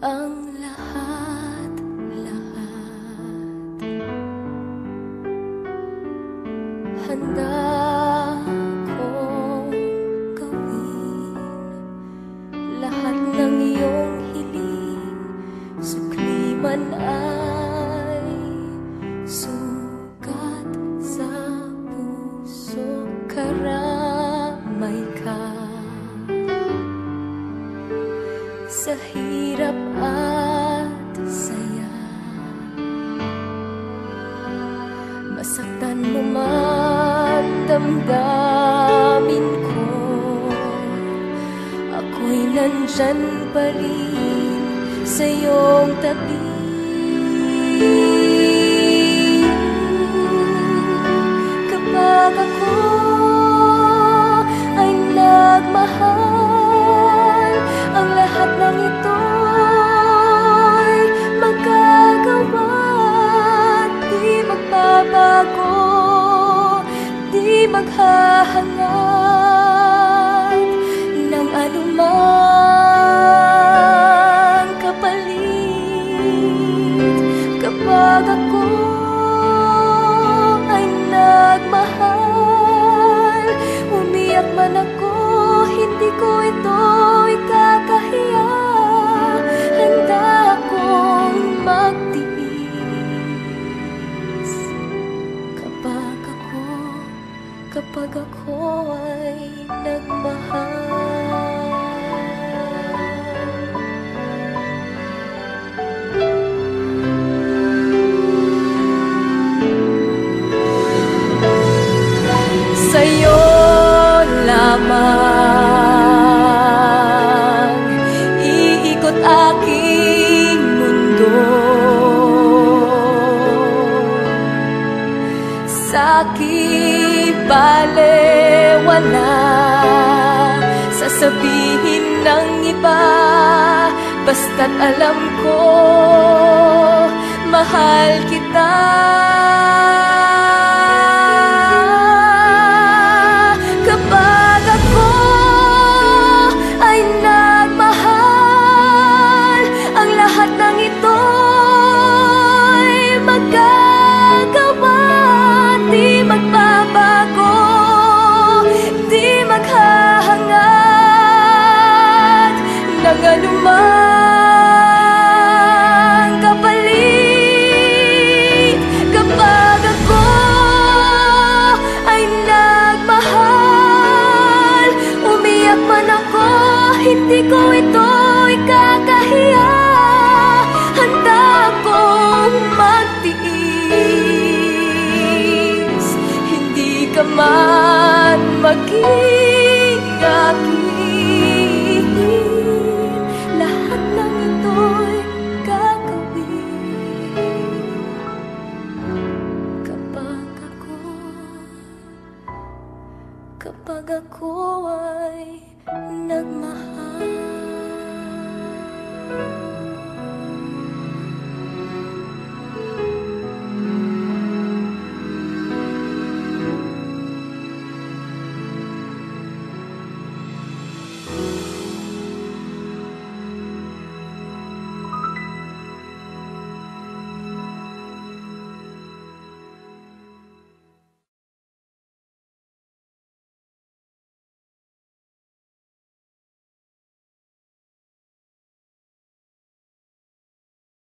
ang lahat, lahat. Handa kong gawin Lahat ng iyong hiling. Sukli man hirap at saya. Masaktan mo man ko. Ako'y nandyan pa rin sa iyong tabi di maghahangad Ng anumang kapalit. Kapag ako ay nagmahal Umiyak man ako, hindi ko ito kapag ako ay nagmahal. Sa'yo lamang Iikot aking mundo Sa'ki balewala Sasabihin ng iba Basta't alam ko Mahal kita hindi ko ito ikakahiya Handa akong magtiis Hindi ka man mag kapag ako ay nagmahal.